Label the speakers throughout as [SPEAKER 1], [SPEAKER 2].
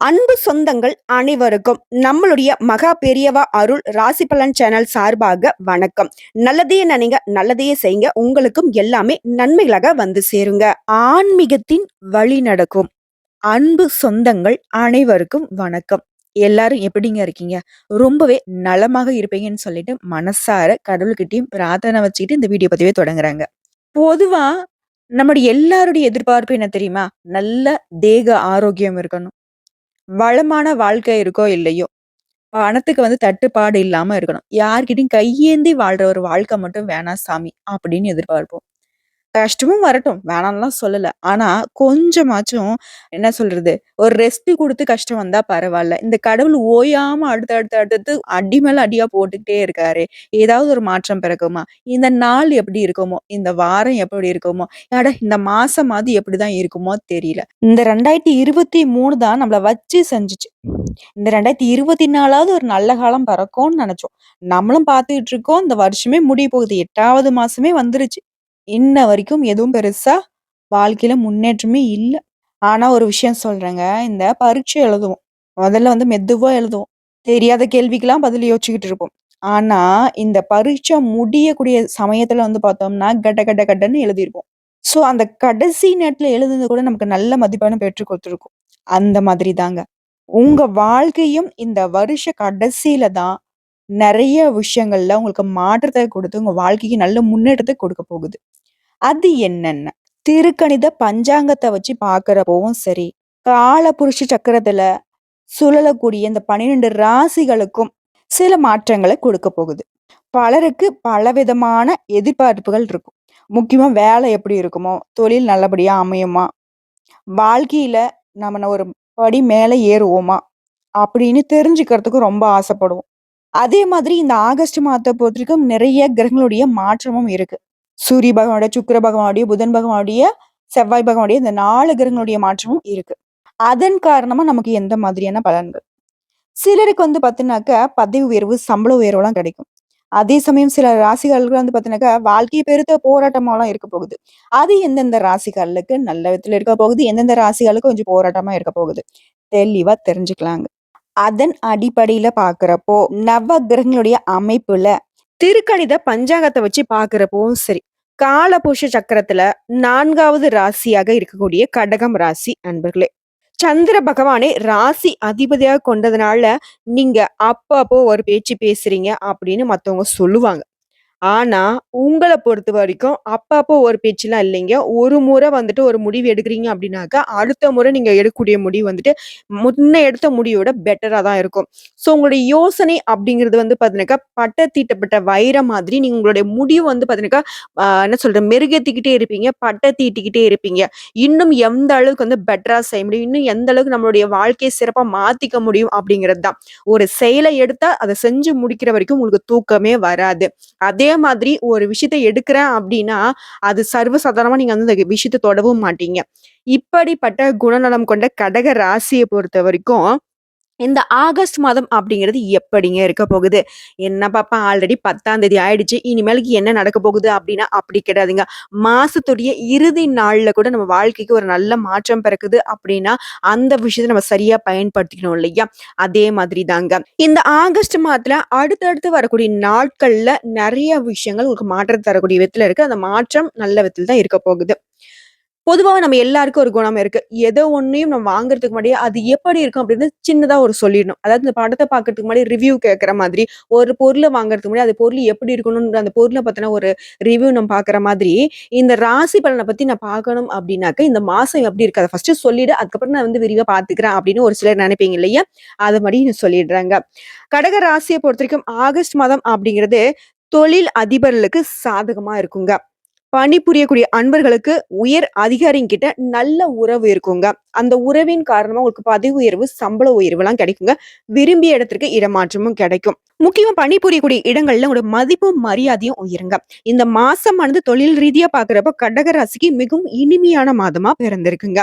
[SPEAKER 1] அன்பு சொந்தங்கள் அனைவருக்கும் நம்மளுடைய மகா பெரியவா அருள் ராசி பலன் சேனல் சார்பாக வணக்கம். நல்லதையே நினைங்க நல்லதையே செய்யுங்க. உங்களுக்கும் எல்லாமே நன்மைகளாக வந்து சேருங்க. ஆன்மீகத்தின் வழி நடக்கும். அன்பு சொந்தங்கள் அனைவருக்கும் வணக்கம். எல்லாரும் எப்படிங்க இருக்கீங்க? ரொம்பவே நலமாக இருப்பீங்கன்னு சொல்லிட்டு மனசார கடவுள்கிட்டையும் பிரார்த்தனை வச்சுக்கிட்டு இந்த வீடியோ பதிவே தொடங்குறாங்க. பொதுவா நம்முடைய எல்லாருடைய எதிர்பார்ப்பு என்ன தெரியுமா? நல்ல தேக ஆரோக்கியம் இருக்கணும். வளமான வாழ்க்கை இருக்கோ இல்லையோ, பணத்துக்கு வந்து தட்டுப்பாடு இல்லாம இருக்கணும். யார்கிட்டயும் கையேந்தி வாழ்ற ஒரு வாழ்க்கை மட்டும் வேணாம் சாமி அப்படின்னு எதிர்பார்ப்போம். கஷ்டமும் வரட்டும். வேணாம்லாம் சொல்லல. ஆனா, கொஞ்சமாச்சும் என்ன சொல்றது? ஒரு ரெஸ்ட் குடுத்து கஷ்டம் வந்தா பரவாயில்ல இந்த கடவுள் ஓயாம அடுத்து, அடுத்து, அடுத்து அடி மேல அடியா போட்டுக்கிட்டே இருக்காரு ஏதாவது ஒரு மாற்றம் பிறக்குமா? இந்த நாள் எப்படி இருக்குமோ? இந்த வாரம் எப்படி இருக்குமோ? அட இந்த மாசம் அது எப்படிதான் இருக்குமோ தெரியல. இந்த 2023 தான் நம்மள வச்சு செஞ்சுச்சு. இந்த 2024வது ஒரு நல்ல காலம் பறக்கும்னு நினைச்சோம் நம்மளும் பார்த்துக்கிட்டு இருக்கோம். இந்த வருஷமே முடிய போகுது. எட்டாவது மாசமே வந்துருச்சு. இன்ன வரைக்கும் எதுவும் பெருசா வாழ்க்கையில முன்னேற்றமே இல்ல. ஆனா ஒரு விஷயம் சொல்றேங்க. இந்த பரீட்சை எழுதுவோம். முதல்ல வந்து மெதுவா எழுதுவோம். தெரியாத கேள்விக்கெல்லாம் பதில் யோசிச்சுக்கிட்டு இருப்போம். ஆனா, இந்த பரீட்சை முடியக்கூடிய சமயத்துல வந்து பார்த்தோம்னா, கட கட கடன்னு எழுதியிருப்போம். ஸோ, அந்த கடைசி நேரத்துல எழுதுனது கூட நமக்கு நல்ல மதிப்பெண்ண பெற்றுக் கொடுத்துருக்கும். அந்த மாதிரி தாங்க. உங்க வாழ்க்கையும் இந்த வருஷ கடைசியில தான் நெறைய விஷயங்கள்ல உங்களுக்கு மாற்றத்த கொடுத்து உங்க வாழ்க்கைக்கு நல்ல முன்னேற்றத்த கொடுக்க போகுது. அது என்னென்ன? திருக்கணித பஞ்சாங்கத்தை வச்சு பார்க்குறப்பவும் சரி, காலபுருஷ சக்கரத்துல சுழலக்கூடிய இந்த 12 ராசிகளுக்கும் சில மாற்றங்களை கொடுக்க போகுது. பலருக்கு பலவிதமான எதிர்பார்ப்புகள் இருக்கும். முக்கியமா வேலை எப்படி இருக்குமோ? தொழில் நல்லபடியா அமையுமா? வாழ்க்கையில நம்ம ஒரு படி மேலே ஏறுவோமா? அப்படின்னு தெரிஞ்சுக்கிறதுக்கு ரொம்ப ஆசைப்படுவோம். அதே மாதிரி இந்த ஆகஸ்ட் மாதத்தை பொறுத்திருக்கும் நிறைய கிரகங்களுடைய மாற்றமும் இருக்கு. சூரிய பகவானுடைய, சுக்கிர பகவானுடைய, புதன் பகவானுடைய, செவ்வாய் பகவானுடைய இந்த நாலு கிரகங்களுடைய மாற்றமும் இருக்கு. அதன் காரணமா நமக்கு எந்த மாதிரியான பலன்கள்? சிலருக்கு வந்து பார்த்தீங்கன்னாக்கா பதவி உயர்வு, சம்பள உயர்வுலாம் கிடைக்கும். அதே சமயம் சில ராசிகளுக்கு வந்து பார்த்தீங்கன்னாக்கா, வாழ்க்கையை பெருத்த போராட்டமாலாம் இருக்க போகுது. அது எந்தெந்த ராசிகளுக்கு நல்ல விதத்துல இருக்க போகுது? எந்தெந்த ராசிகளுக்கு கொஞ்சம் போராட்டமா இருக்க போகுது? தெளிவா தெரிஞ்சுக்கலாங்க. அதன் அடிப்படையில பாக்குறப்போ நவ கிரகங்களுடைய அமைப்புல திருக்கணித பஞ்சாங்கத்தை வச்சு பாக்குறப்பவும் சரி, காலபுஷ சக்கரத்துல நான்காவது ராசியாக இருக்கக்கூடிய கடகம் ராசி அன்பர்களே. சந்திர பகவானை ராசி அதிபதியாக கொண்டதுனால, நீங்க அப்பப்போ ஒரு பேச்சு பேசுறீங்க அப்படின்னு மத்தவங்க சொல்லுவாங்க. ஆனா, உங்கள பொறுத்தவரைக்கும் அப்பப்போ ஒரு பேச்சுலாம் இல்லைங்க. ஒரு முறை வந்துட்டு ஒரு முடிவு எடுக்கிறீங்க அப்படின்னாக்கா, அடுத்த முறை நீங்க எடுக்கக்கூடிய முடிவு வந்துட்டு, முன்ன எடுத்த முடிவோட பெட்டரா தான் இருக்கும். ஸோ, உங்களுடைய யோசனை அப்படிங்கிறது வந்து பார்த்தீங்கன்னாக்கா, பட்ட தீட்டப்பட்ட வைரம் மாதிரி நீங்க உங்களுடைய முடிவு வந்து பார்த்தீங்கன்னாக்கா, அ என்ன சொல்றது? மெருகேத்திக்கிட்டே இருப்பீங்க. பட்ட தீட்டிக்கிட்டே இருப்பீங்க. இன்னும் எந்த அளவுக்கு வந்து பெட்டரா செய்ய முடியும்? இன்னும் எந்த அளவுக்கு நம்மளுடைய வாழ்க்கைய சிறப்பா மாத்திக்க முடியும்? அப்படிங்கிறது தான். ஒரு செயல எடுத்தா, அத செஞ்சு முடிக்கிற வரைக்கும் உங்களுக்கு தூக்கமே வராது. அதே மாதிரி ஒரு விஷயத்த எடுக்கிறேன் அப்படின்னா, அது சர்வசாதாரணமா நீங்க வந்து அந்த விஷயத்த தொடவும் மாட்டீங்க. இப்படிப்பட்ட குணநலம் கொண்ட கடக ராசிய பொறுத்தவரைக்கும், இந்த ஆகஸ்ட் மாதம் அப்படிங்கிறது எப்படிங்க இருக்க போகுது? என்ன பாப்பா ஆல்ரெடி 10ஆம் தேதி ஆயிடுச்சு. இனிமேலுக்கு என்ன நடக்க போகுது அப்படின்னா, அப்படி கிடையாதுங்க. மாசத்துடைய இறுதி நாள்ல கூட நம்ம வாழ்க்கைக்கு ஒரு நல்ல மாற்றம் பிறக்குது அப்படின்னா, அந்த விஷயத்த நம்ம சரியா பயன்படுத்திக்கணும் இல்லையா? அதே மாதிரி தாங்க. இந்த ஆகஸ்ட் மாதத்துல அடுத்தடுத்து வரக்கூடிய நாட்கள்ல நிறைய விஷயங்கள் உங்களுக்கு மாற்றத்தை தரக்கூடிய விதத்துல இருக்கு. அந்த மாற்றம் நல்ல விதத்துல தான் இருக்க போகுது. பொதுவாக நம்ம எல்லாருக்கும் ஒரு குணம் இருக்கு. எதோ ஒன்றையும் நம்ம வாங்குறதுக்கு முன்னாடியே, அது எப்படி இருக்கும் அப்படின்னு சின்னதாக ஒரு சொல்லிடணும். அதாவது இந்த படத்தை பார்க்கறதுக்கு முன்னாடி ரிவ்யூ கேட்குற மாதிரி, ஒரு பொருளை வாங்குறதுக்கு முன்னாடி, அந்த பொருள் எப்படி இருக்கணும்ன்ற அந்த பொருளை பற்றின ஒரு ரிவ்யூ நம்ம பார்க்குற மாதிரி, இந்த ராசி பலனை பற்றி நான் பார்க்கணும் அப்படின்னாக்க, இந்த மாதம் எப்படி இருக்கு? அதை ஃபர்ஸ்ட்டு சொல்லிடு. அதுக்கப்புறம் நான் வந்து விரிவாக பார்த்துக்கிறேன் அப்படின்னு ஒரு சிலர் நினைப்பீங்க இல்லையா? அதை மாதிரி நான் கடக கடக பொறுத்த வரைக்கும் ஆகஸ்ட் மாதம் அப்படிங்கிறது தொழில் அதிபர்களுக்கு சாதகமா இருக்குங்க. பணிபுரியக்கூடிய அன்பர்களுக்கு உயர் அதிகாரிங்கிட்ட நல்ல உறவு இருக்குங்க. அந்த உறவின் காரணமா உங்களுக்கு பதவி உயர்வு, சம்பள உயர்வுலாம் கிடைக்குங்க. விரும்பிய இடத்திற்கு இடமாற்றமும் கிடைக்கும். முக்கியமா பணிபுரியக்கூடிய இடங்கள்ல உங்களோட மதிப்பும், மரியாதையும் உயருங்க. இந்த மாசமானது தொழில் ரீதியா பாக்குறப்ப கடக ராசிக்கு மிகவும் இனிமையான மாதமா பிறந்திருக்குங்க.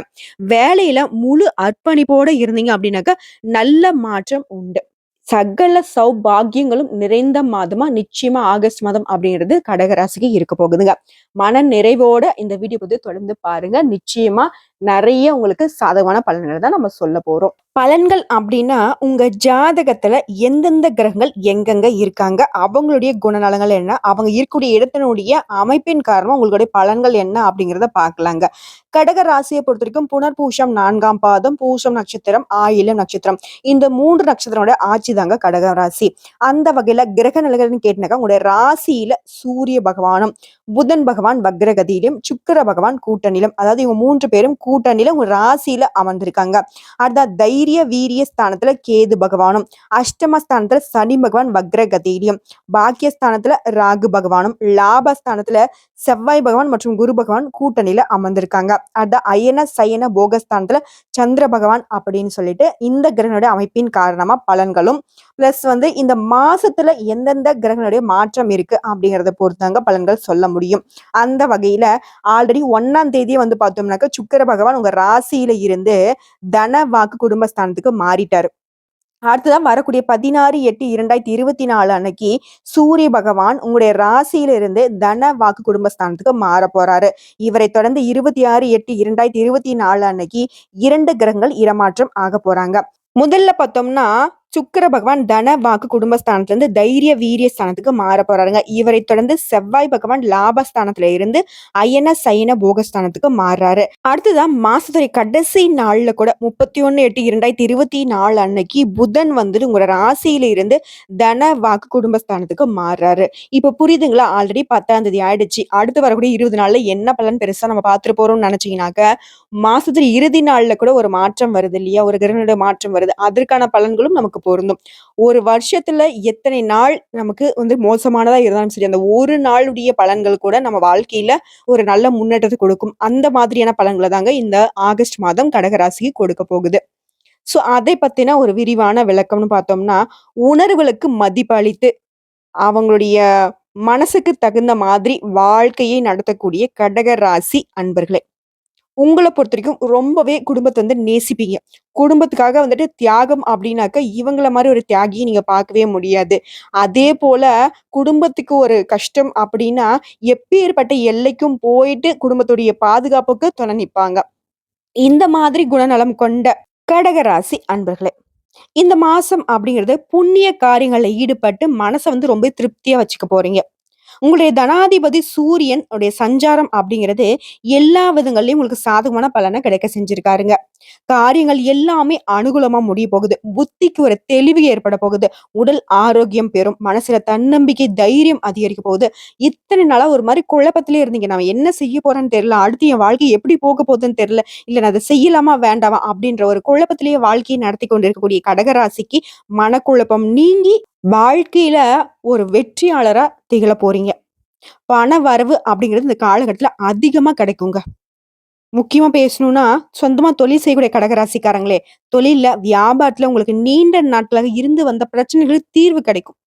[SPEAKER 1] வேலையில முழு அர்ப்பணிப்போட இருந்தீங்க அப்படின்னாக்க நல்ல மாற்றம் உண்டு. சகல சௌபாக்கியங்களும் நிறைந்த மாதமா நிச்சயமா ஆகஸ்ட் மாதம் அப்படிங்கிறது கடகராசிக்கு இருக்க போகுதுங்க. மன நிறைவோட இந்த வீடியோ வந்து தொடர்ந்து பாருங்க. நிச்சயமா நிறைய உங்களுக்கு சாதகமான பலன்களை தான் நம்ம சொல்ல போறோம். பலன்கள் அப்படின்னா உங்க ஜாதகத்துல எந்தெந்த கிரகங்கள் எங்கெங்க இருக்காங்க? அவங்களுடைய குணநலங்கள் என்ன? அவங்க இருக்கக்கூடிய இடத்தினுடைய அமைப்பின் காரணம் உங்களுடைய பலன்கள் என்ன அப்படிங்கிறத பார்க்கலாங்க. கடக ராசியை பொறுத்த வரைக்கும் புனர்பூஷம் நான்காம் பாதம் பூஷம் நட்சத்திரம் ஆயிலம் நட்சத்திரம். இந்த மூன்று நட்சத்திரமோட ஆட்சி தாங்க கடக ராசி. அந்த வகையில கிரக நிலைகள்னு கேட்டினாக்கா உங்களுடைய ராசியில சூரிய பகவானும் புதன் பகவான் வக்ரகதியிலும் சுக்கிர பகவான் கூட்டணியிலும் அதாவது இவங்க மூன்று பேரும் கூட்டணியில உங்க ராசியில அமர்ந்திருக்காங்க. அடுத்த தைரிய வீரிய ஸ்தானத்துல கேது பகவானும் அஷ்டம ஸ்தானத்துல சனி பகவான் வக்ரகதியிலும் பாக்கியஸ்தானத்துல ராகு பகவானும் லாபஸ்தானத்துல செவ்வாய் பகவான் மற்றும் குரு பகவான் கூட்டணியில அமர்ந்திருக்காங்க. அடுத்த அயன சயன போகஸ்தானத்துல சந்திர பகவான் அப்படின்னு சொல்லிட்டு இந்த கிரகனுடைய அமைப்பின் காரணமா பலன்களும் பிளஸ் வந்து இந்த மாசத்துல எந்தெந்த கிரகனுடைய மாற்றம் இருக்கு அப்படிங்கறத பொறுத்தாங்க பலன்கள் சொல்ல முடியும். அந்த வகையில ஆல்ரெடி ஒன்னாம் தேதியே வந்து பார்த்தோம்னாக்க சுக்கர பகவான் உங்க ராசியில இருந்து தன வாக்கு குடும்பஸ்தானத்துக்கு மாறிட்டாரு. அடுத்ததான் வரக்கூடிய பதினாறு எட்டு இரண்டாயிரத்தி இருபத்தி நாலு அன்னைக்கு சூரிய பகவான் உங்களுடைய ராசியில இருந்து தன வாக்கு குடும்பஸ்தானத்துக்கு மாற போறாரு. இவரை தொடர்ந்து இருபத்தி ஆறு எட்டு இரண்டாயிரத்தி இருபத்தி நாலு அன்னைக்கு இரண்டு கிரகங்கள் இடமாற்றம் ஆக போறாங்க. முதல்ல பார்த்தோம்னா சுக்கர பகவான் தன வாக்கு குடும்பஸ்தானத்துல இருந்து தைரிய வீரிய ஸ்தானத்துக்கு மாற போறாருங்க. இவரை தொடர்ந்து செவ்வாய் பகவான் லாபஸ்தானத்துல இருந்து அயன சயன போகஸ்தானத்துக்கு மாறுறாரு. அடுத்ததான் மாசத்துறை கடைசி நாள்ல கூட முப்பத்தி ஒண்ணு எட்டு இரண்டாயிரத்தி இருபத்தி நாலு அன்னைக்கு புதன் வந்துட்டு உங்களோட ராசியில இருந்து தன வாக்கு குடும்பஸ்தானத்துக்கு மாறுறாரு. இப்ப புரியுதுங்களா? ஆல்ரெடி பத்தாம் தேதி ஆயிடுச்சு. அடுத்து வரக்கூடிய இருபது நாள்ல என்ன பலன் பெருசா நம்ம பார்த்துட்டு போறோம்னு நினைச்சீங்கன்னாக்க மாசத்துறை இறுதி நாள்ல கூட ஒரு மாற்றம் வருது இல்லையா? ஒரு கிரகனுடைய மாற்றம் வருது. அதற்கான பலன்களும் நமக்கு பொருந்தும். ஒரு வருஷத்துல எத்தனை நாள் நமக்கு வந்து மோசமானதா இருந்தாலும் சரி அந்த ஒரு நாளுடைய பலன்கள் கூட நம்ம வாழ்க்கையில ஒரு நல்ல முன்னேற்றத்தை கொடுக்கும். அந்த மாதிரியான பலன்களை தாங்க இந்த ஆகஸ்ட் மாதம் கடகராசிக்கு கொடுக்க போகுது. சோ அதை பத்தின ஒரு விரிவான விளக்கம்னு பார்த்தோம்னா உணர்வுகளுக்கு மதிப்பளித்து அவங்களுடைய மனசுக்கு தகுந்த மாதிரி வாழ்க்கையை நடத்தக்கூடிய கடகராசி அன்பர்களே. உங்களை பொறுத்த வரைக்கும் ரொம்பவே குடும்பத்தை வந்து நேசிப்பீங்க. குடும்பத்துக்காக வந்துட்டு தியாகம் அப்படின்னாக்க இவங்கள மாதிரி ஒரு தியாகியை நீங்க பார்க்கவே முடியாது. அதே போல குடும்பத்துக்கு ஒரு கஷ்டம் அப்படின்னா எப்பேற்பட்ட எல்லைக்கும் போயிட்டு குடும்பத்துடைய பாதுகாப்புக்கு துணை நிற்பாங்க இந்த மாதிரி குணநலம் கொண்ட கடகராசி அன்பர்களே! இந்த மாசம் அப்படிங்கிறது புண்ணிய காரியங்களில் ஈடுபட்டு மனசை வந்து ரொம்ப திருப்தியா வச்சுக்க போறீங்க. உங்களுடைய தனாதிபதி சூரியன் உடைய சஞ்சாரம் அப்படிங்கிறது எல்லா விதங்கள்லயும் உங்களுக்கு சாதகமான பலனை கிடைக்க செஞ்சிருக்காருங்க. காரியங்கள் எல்லாமே அனுகூலமா முடிய போகுது. புத்திக்கு ஒரு தெளிவு ஏற்பட போகுது. உடல் ஆரோக்கியம் பெறும். மனசுல தன்னம்பிக்கை தைரியம் அதிகரிக்க போகுது. இத்தனை நாளா ஒரு மாதிரி குழப்பத்திலே இருந்தீங்க. நான் என்ன செய்ய போறேன்னு தெரியல. அடுத்து என் வாழ்க்கை எப்படி போக போகுதுன்னு தெரியல. இல்ல நான் அதை செய்யலாமா வேண்டாமா அப்படின்ற ஒரு குழப்பத்திலேயே வாழ்க்கையை நடத்தி கொண்டிருக்கக்கூடிய கடகராசிக்கு மனக்குழப்பம் நீங்கி வாழ்க்கையில ஒரு வெற்றியாளரா திகழ போறீங்க. பண வரவு அப்படிங்கிறது இந்த காலகட்டத்துல அதிகமா கிடைக்குங்க. முக்கியமா பேசணும்னா சொந்தமா தொழில் செய்யக்கூடிய கடகராசிக்காரங்களே தொழில்ல வியாபாரத்துல உங்களுக்கு நீண்ட நாட்களாக இருந்து வந்த பிரச்சனைகளுக்கு தீர்வு கிடைக்கும்.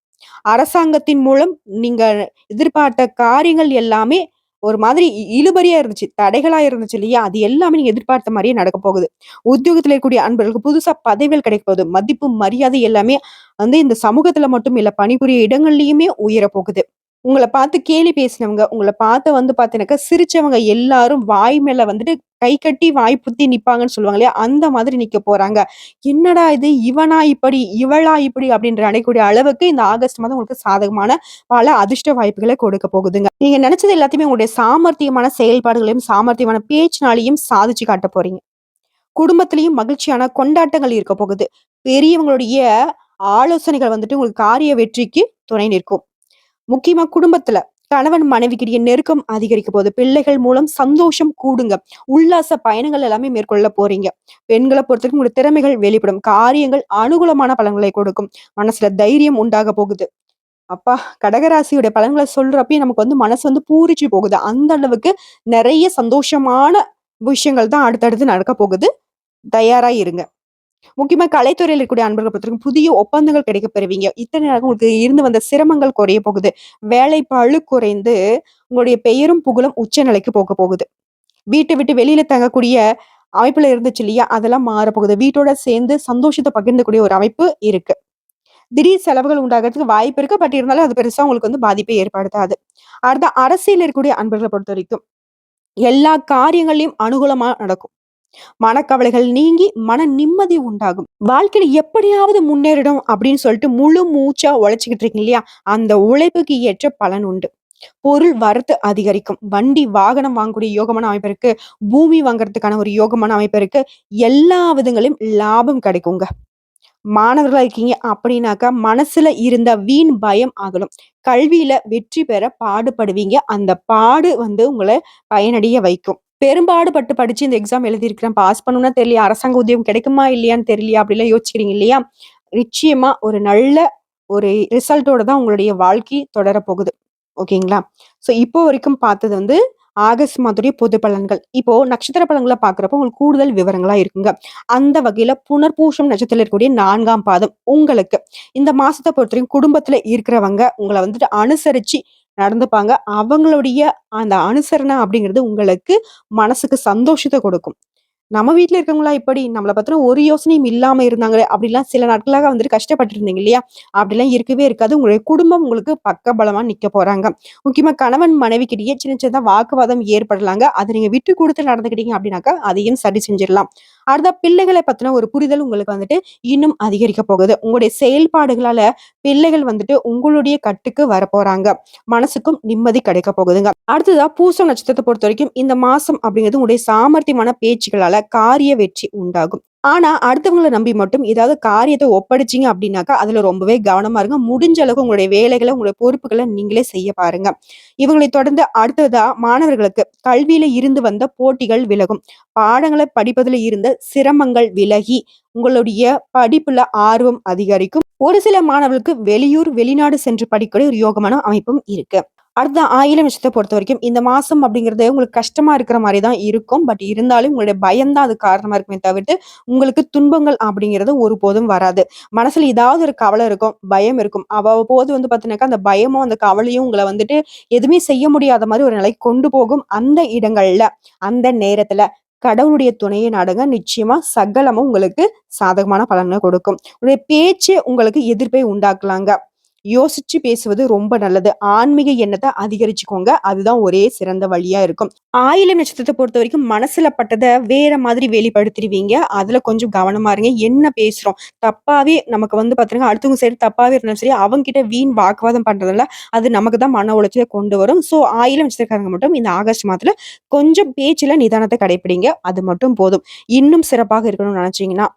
[SPEAKER 1] அரசாங்கத்தின் மூலம் நீங்க எதிர்பார்த்த காரியங்கள் எல்லாமே ஒரு மாதிரி இழுபறியா இருந்துச்சு. தடைகளா இருந்துச்சு இல்லையா? அது எல்லாமே நீங்க எதிர்பார்த்த மாதிரியே நடக்க போகுது. உத்தியோகத்துல இருக்கக்கூடிய அன்பர்களுக்கு புதுசா பதவிகள் கிடைக்க போகுது. மதிப்பு, மரியாதை எல்லாமே வந்து இந்த சமூகத்துல மட்டும் இல்ல, பணிபுரிய இடங்கள்லயுமே உயர போகுது. உங்கள பார்த்து கேலி பேசினவங்க, உங்கள பார்த்து வந்து பார்த்தீங்கன்னாக்கா, சிரிச்சவங்க எல்லாரும் வாய் மேல வந்துட்டு கை கட்டி வாய் புத்தி நிப்பாங்கன்னு சொல்லுவாங்க இல்லையா? அந்த மாதிரி நிக்க போறாங்க. என்னடா இது! இவனா இப்படி, இவளா இப்படி அப்படின்ற அடையக்கூடிய அளவுக்கு இந்த ஆகஸ்ட் மாதம் உங்களுக்கு சாதகமான பல அதிர்ஷ்ட வாய்ப்புகளை கொடுக்க போகுதுங்க. நீங்க நினைச்சது எல்லாத்தையுமே உங்களுடைய சாமர்த்தியமான செயல்பாடுகளையும், சாமர்த்தியமான பேச்சினாலையும் சாதிச்சு காட்ட போறீங்க. குடும்பத்திலையும் மகிழ்ச்சியான கொண்டாட்டங்கள் இருக்க போகுது. பெரியவங்களுடைய ஆலோசனைகள் வந்துட்டு உங்களுக்கு காரிய வெற்றிக்கு துணை நிற்கும். முக்கியமா குடும்பத்துல கணவன் மனைவிக்கிடையே நெருக்கம் அதிகரிக்க போகுது. பிள்ளைகள் மூலம் சந்தோஷம் கூடுங்க. உல்லாச பயணங்கள் எல்லாமே மேற்கொள்ள போறீங்க. பெண்களை பொறுத்தவரைக்கும் உங்களுடைய திறமைகள் வெளிப்படும். காரியங்கள் அனுகூலமான பலன்களை கொடுக்கும். மனசுல தைரியம் உண்டாக போகுது. அப்பா! கடகராசியுடைய பலன்களை சொல்றப்பயே நமக்கு வந்து மனசு வந்து பூரிச்சு போகுது. அந்த அளவுக்கு நிறைய சந்தோஷமான விஷயங்கள் தான் அடுத்தடுத்து நடக்க போகுது. தயாரா இருங்க. முக்கியமா கலைத்துறையில் இருக்கக்கூடிய அன்பர்கள் பொறுத்தவரைக்கும் புதிய ஒப்பந்தங்கள் கிடைக்க பெறுவீங்க. இத்தனை நேரம் உங்களுக்கு இருந்து வந்த சிரமங்கள் குறைய போகுது. வேலை பழு குறைந்து உங்களுடைய பெயரும், புகழும் உச்ச நிலைக்கு போக போகுது. வீட்டை விட்டு வெளியில தங்கக்கூடிய அமைப்புல இருந்துச்சு இல்லையா? அதெல்லாம் மாறப்போகுது. வீட்டோட சேர்ந்து சந்தோஷத்தை பகிர்ந்துக்கூடிய ஒரு அமைப்பு இருக்கு. திடீர் செலவுகள் உண்டாகிறதுக்கு வாய்ப்பு இருக்கு. பட் இருந்தாலும் அது பெருசா உங்களுக்கு வந்து பாதிப்பை ஏற்படுத்தாது. அடுத்த அரசியல் இருக்கக்கூடிய அன்பர்கள பொறுத்தவரைக்கும், எல்லா காரியங்களையும் அனுகூலமா நடக்கும். மனக்கவலைகள் நீங்கி மன நிம்மதி உண்டாகும். வாழ்க்கையில எப்படியாவது முன்னேறிடும் அப்படின்னு சொல்லிட்டு முழு மூச்சா உழைச்சிக்கிட்டு இருக்கீங்க இல்லையா? அந்த உழைப்புக்கு ஏற்ற பலன் உண்டு. பொருள் வரத்து அதிகரிக்கும். வண்டி, வாகனம் வாங்கக்கூடிய யோகமான அமைப்பு இருக்கு. பூமி வாங்குறதுக்கான ஒரு யோகமான அமைப்பு இருக்கு. எல்லா விதங்களையும் லாபம் கிடைக்குங்க. மாணவர்களா இருக்கீங்க அப்படின்னாக்கா, மனசுல இருந்த வீண் பயம் ஆகலும் கல்வியில வெற்றி பெற பாடுபடுவீங்க. அந்த பாடு வந்து உங்களை பயனடைய வைக்கும். பெரும்பாடுபட்டு படிச்சு இந்த எக்ஸாம் எழுதியிருக்கிறேன். பாஸ் பண்ணணும்னா தெரியல அரசாங்க உதவியம் கிடைக்குமா இல்லையான்னு தெரியலையா அப்படிலாம் யோசிக்கிறீங்க இல்லையா? நிச்சயமா ஒரு நல்ல ஒரு ரிசல்ட்டோட தான் உங்களுடைய வாழ்க்கை தொடரப் போகுது. ஓகேங்களா? ஸோ இப்போ வரைக்கும் பார்த்தது வந்து ஆகஸ்ட் மாதத்துடைய பொது பலன்கள். இப்போ நட்சத்திர பலன்களை பார்க்குறப்ப உங்களுக்கு கூடுதல் விவரங்களா இருக்குங்க. அந்த வகையில புனர்பூஷம் நட்சத்திரத்தில் இருக்கக்கூடிய நான்காம் பாதம் உங்களுக்கு. இந்த மாசத்தை பொறுத்தவரைக்கும் குடும்பத்துல இருக்கிறவங்க உங்களை வந்துட்டு அனுசரிச்சு நடந்துப்பாங்க. அவங்களுடைய அந்த அனுசரணை அப்படிங்கிறது உங்களுக்கு மனசுக்கு சந்தோஷத்தை கொடுக்கும். நம்ம வீட்டில் இருக்கவங்களா இப்படி நம்மளை பத்தின ஒரு யோசனையும் இல்லாம இருந்தாங்களே! அப்படிலாம் சில நாட்களாக வந்துட்டு கஷ்டப்பட்டு இருந்தீங்க இல்லையா? அப்படிலாம் இருக்கவே இருக்காது. உங்களுடைய குடும்பம் உங்களுக்கு பக்கபலமா நிக்க போறாங்க. முக்கியமா கணவன் மனைவிக்கிடையே சின்ன சின்னதா வாக்குவாதம் ஏற்படலாங்க. அதை நீங்க விட்டு கொடுத்து நடந்துக்கிட்டீங்க அப்படின்னாக்கா, அதையும் சரி செஞ்சிடலாம் அடுத்த பிள்ளைகளை பத்தின ஒரு புரிதல் உங்களுக்கு வந்துட்டு இன்னும் அதிகரிக்க போகுது. உங்களுடைய செயல்பாடுகளால பிள்ளைகள் வந்துட்டு உங்களுடைய கட்டுக்கு வரப்போறாங்க. மனசுக்கும் நிம்மதி கிடைக்க போகுதுங்க. அடுத்ததா பூசம் பொறுத்த வரைக்கும் இந்த மாசம் அப்படிங்கிறது உங்களுடைய சாமர்த்தியமான பேச்சுகளால காரிய வெற்றி உண்டாகும். ஆனா, அடுத்தவங்கள நம்பி மட்டும் ஏதாவது காரியத்தை ஒப்படைச்சீங்க அப்படின்னாக்கா, அதுல ரொம்பவே கவனமா இருங்க. முடிஞ்ச அளவுக்கு உங்களுடைய வேலைகளை உங்களுடைய பொறுப்புகளை நீங்களே செய்ய பாருங்க. இவங்களை தொடர்ந்து அடுத்ததா மாணவர்களுக்கு கல்வியில இருந்து வந்த போட்டிகள் விலகும். பாடங்களை படிப்பதில் இருந்த சிரமங்கள் விலகி, உங்களுடைய படிப்புல ஆர்வம் அதிகரிக்கும். ஒரு சில மாணவர்களுக்கு வெளியூர், வெளிநாடு சென்று படிக்கக்கூடிய ஒரு யோகமான அமைப்பும் இருக்கு. அடுத்த ஆயிலம் பொறுத்த வரைக்கும் இந்த மாசம் அப்படிங்கிறது உங்களுக்கு கஷ்டமா இருக்கிற மாதிரி தான் இருக்கும். பட் இருந்தாலும் உங்களுடைய பயம்தான் அது காரணமாக காரணமா இருக்குமே தவிர்த்து, உங்களுக்கு துன்பங்கள் அப்படிங்கிறது ஒருபோதும் வராது. மனசுல ஏதாவது ஒரு கவலை இருக்கும், பயம் இருக்கும். அவ்வப்போது வந்து பார்த்தீங்கன்னாக்கா, அந்த பயமும், அந்த கவலையும் உங்களை வந்துட்டு எதுவுமே செய்ய முடியாத மாதிரி ஒரு நிலை கொண்டு போகும். அந்த இடங்கள்ல, அந்த நேரத்துல கடவுளுடைய துணையை நாடுங்க. நிச்சயமா சகலமும் உங்களுக்கு சாதகமான பலனை கொடுக்கும். உங்களுடைய பேச்சு உங்களுக்கு எதிர்ப்பை உண்டாக்கலாங்க. யோசிச்சு பேசுவது ரொம்ப நல்லது. ஆன்மீக எண்ணத்தை அதிகரிச்சுக்கோங்க. அதுதான் ஒரே சிறந்த வழியா இருக்கும். ஆயில நட்சத்திரத்தை பொறுத்த வரைக்கும் மனசுல பட்டதை வேற மாதிரி வெளிப்படுத்திடுவீங்க அதுல கொஞ்சம் கவனமா இருங்க. என்ன பேசுறோம்? தப்பாவே நமக்கு வந்து பார்த்தீங்கன்னா, அடுத்தவங்க சைடு தப்பாவே இருந்தாலும் சரி, அவங்க கிட்ட வீண் வாக்குவாதம் பண்றதுனால, அது நமக்கு தான் மன உளைச்சலை கொண்டு வரும். ஸோ ஆயில நட்சத்திரக்காரங்க மட்டும் இந்த ஆகஸ்ட் மாதத்துல கொஞ்சம் பேச்சுல நிதானத்தை கடைப்பிடிங்க. அது மட்டும் போதும். இன்னும் சிறப்பாக இருக்கணும்னு நினைச்சீங்கன்னா,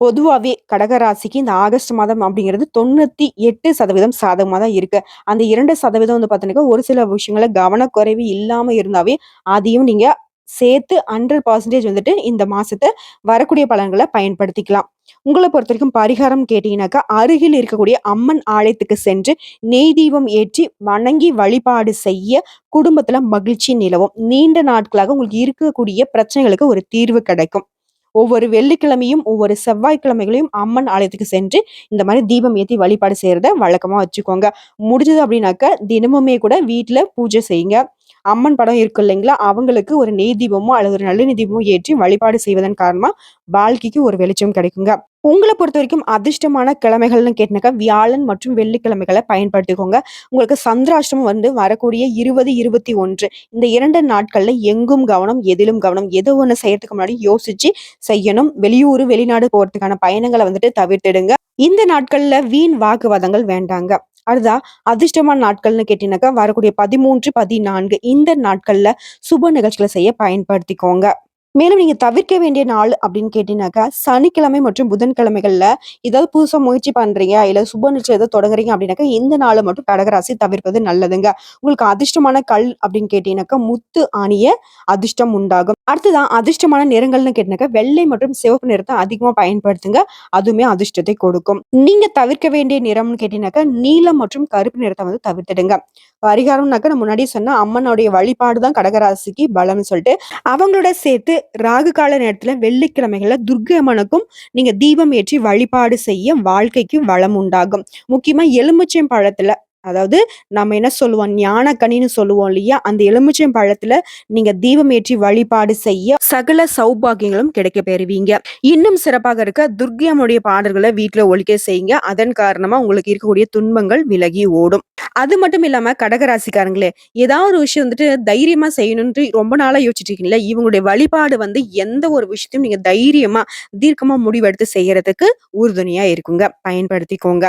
[SPEAKER 1] பொதுவாகவே கடக ராசிக்கு இந்த ஆகஸ்ட் மாதம் அப்படிங்கிறது தொண்ணூற்றி எட்டு சதவீதம் சாதகமாக தான் இருக்கு. அந்த இரண்டு சதவீதம் வந்து பார்த்தீங்கன்னா, ஒரு சில விஷயங்களை கவனக்குறைவு இல்லாம இருந்தாவே, அதையும் நீங்க சேர்த்து 100% வந்துட்டு இந்த மாசத்தை வரக்கூடிய பலன்களை பயன்படுத்திக்கலாம். உங்களை பொறுத்த வரைக்கும் பரிகாரம் கேட்டீங்கன்னாக்கா, அருகில் இருக்கக்கூடிய அம்மன் ஆலயத்துக்கு சென்று நெய் தீபம் ஏற்றி வணங்கி வழிபாடு செய்ய குடும்பத்துல மகிழ்ச்சி நிலவும். நீண்ட நாட்களாக உங்களுக்கு இருக்கக்கூடிய பிரச்சனைகளுக்கு ஒரு தீர்வு கிடைக்கும். ஒவ்வொரு வெள்ளிக்கிழமையும், ஒவ்வொரு செவ்வாய்க்கிழமைகளையும் அம்மன் ஆலயத்துக்கு சென்று, இந்த மாதிரி தீபம் ஏற்றி வழிபாடு செய்கிறத வழக்கமாக வச்சுக்கோங்க. முடிஞ்சது அப்படின்னாக்கா தினமுமே கூட வீட்டில் பூஜை செய்யுங்க. அம்மன் படம் இருக்கு இல்லைங்களா? அவங்களுக்கு ஒரு நெய் தீபமோ அல்லது ஒரு நல்லெண்ணெய் தீபமோ ஏற்றி வழிபாடு செய்வதன் காரணமாக வாழ்க்கைக்கு ஒரு வெளிச்சம் கிடைக்குங்க. உங்களை பொறுத்த வரைக்கும் அதிர்ஷ்டமான கிழமைகள்னு கேட்டினாக்கா வியாழன் மற்றும் வெள்ளிக்கிழமைகளை பயன்படுத்திக்கோங்க. உங்களுக்கு சந்திராஷ்டமம் வந்து வரக்கூடிய 20, 21 இந்த இரண்டு நாட்கள்ல எங்கும் கவனம், எதிலும் கவனம். எது ஒன்று செய்யறதுக்கு முன்னாடி யோசிச்சு செய்யணும். வெளியூர் வெளிநாடு போறதுக்கான பயணங்களை வந்துட்டு தவிர்த்திடுங்க. இந்த நாட்கள்ல வீண் வாக்குவாதங்கள் வேண்டாங்க. அடுத்தா அதிர்ஷ்டமான நாட்கள்னு கேட்டீங்கன்னாக்கா, வரக்கூடிய 13, 14 இந்த நாட்கள்ல சுப நிகழ்ச்சிகளை செய்ய பயன்படுத்திக்கோங்க. மேலும் நீங்க தவிர்க்க வேண்டிய நாள் அப்படின்னு கேட்டீங்கன்னாக்கா, சனிக்கிழமை மற்றும் புதன்கிழமைகள்ல ஏதாவது புதுசா முயற்சி பண்றீங்க, இல்ல சுப நிகழ்ச்சி ஏதோ தொடங்குறீங்க அப்படின்னாக்கா, இந்த நாளை மட்டும் கடகராசி தவிர்ப்பது நல்லதுங்க. உங்களுக்கு அதிர்ஷ்டமான கல் அப்படின்னு கேட்டீங்கன்னாக்கா, முத்து ஆணிய அதிர்ஷ்டம் உண்டாகும். அடுத்ததான் அதிர்ஷ்டமான நிறங்கள்னு கேட்டினாக்கா வெள்ளை மற்றும் சிவப்பு நிறத்தை அதிகமா பயன்படுத்துங்க. அதுவுமே அதிர்ஷ்டத்தை கொடுக்கும். நீங்க தவிர்க்க வேண்டிய நிறம்னு கேட்டீங்கன்னாக்கா, நீலம் மற்றும் கருப்பு நிறத்தை வந்து தவிர்த்துடுங்க பரிகாரம்னாக்கா நான் முன்னாடியே சொன்ன அம்மனுடைய வழிபாடு தான் கடகராசிக்கு பலம்னு சொல்லிட்டு, அவங்களோட சேர்த்து ராகு கால நேரத்தில் வெள்ளிக்கிழமைகள்ல துர்க்கை அம்மனுக்கும் நீங்க தீபம் ஏற்றி வழிபாடு செய்ய வாழ்க்கைக்கு வளம் உண்டாகும். முக்கியமா எலுமிச்சம் பழத்துல அதாவது நம்ம என்ன சொல்லுவோம்? ஞானக்கனின்னு சொல்லுவோம் இல்லையா? அந்த எலுமிச்சம் பழத்துல நீங்க தீபம் ஏற்றி வழிபாடு செய்ய சகல சௌபாகியங்களும் கிடைக்க பெறுவீங்க. இன்னும் சிறப்பாக இருக்க துர்க்கை அம்மனுடைய பாடல்களை வீட்டுல ஒழிக்க செய்யுங்க. அதன் காரணமா உங்களுக்கு இருக்கக்கூடிய துன்பங்கள் விலகி ஓடும். அது மட்டும் இல்லாம கடகராசிக்காரங்களே ஏதாவது ஒரு விஷயம் வந்துட்டு தைரியமா செய்யணும்னு ரொம்ப நாளா யோசிச்சுட்டு இருக்கீங்களா இவங்களுடைய வழிபாடு வந்து எந்த ஒரு விஷயத்தையும் நீங்க தைரியமா தீர்க்கமா முடிவெடுத்து செய்யறதுக்கு உறுதுணையா இருக்குங்க. பயன்படுத்திக்கோங்க.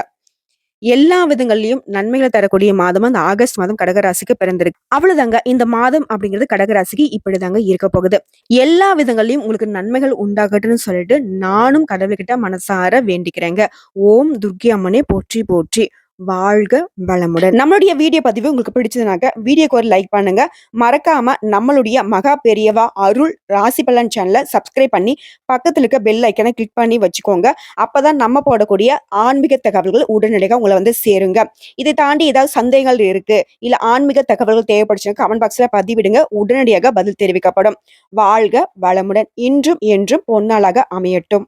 [SPEAKER 1] எல்லா விதங்கள்லயும் நன்மைகளை தரக்கூடிய மாதம் அந்த ஆகஸ்ட் மாதம் கடகராசிக்கு பிறந்திருக்கு. அவ்வளவுதாங்க. இந்த மாதம் அப்படிங்கிறது கடகராசிக்கு இப்படிதாங்க இருக்க போகுது. எல்லா விதங்கள்லயும் உங்களுக்கு நன்மைகள் உண்டாகட்டும்னு சொல்லிட்டு நானும் கடவுள்கிட்ட மனசார வேண்டிக்கிறேங்க. ஓம் துர்க்கி அம்மனே போற்றி போற்றி. வாழ்க வளமுடன். நம்மளுடைய வீடியோ பதிவு உங்களுக்கு பிடிச்சதுனாக்க வீடியோக்கு ஒரு லைக் பண்ணுங்க. மறக்காம நம்மளுடைய மகா பெரியவா அருள் ராசி பலன் சேனலை சப்ஸ்கிரைப் பண்ணி பக்கத்தில் இருக்க பெல் ஐக்கனை கிளிக் பண்ணி வச்சுக்கோங்க. அப்பதான் நம்ம போடக்கூடிய ஆன்மீக தகவல்கள் உடனடியாக உங்களை வந்து சேருங்க. இதை தாண்டி ஏதாவது சந்தேகங்கள் இருக்கு இல்ல ஆன்மீக தகவல்கள் தேவைப்படுச்சுன்னா கமெண்ட் பாக்ஸ்ல பதிவிடுங்க. உடனடியாக பதில் தெரிவிக்கப்படும். வாழ்க வளமுடன். இன்றும் என்றும் பொன்னாளாக அமையட்டும்.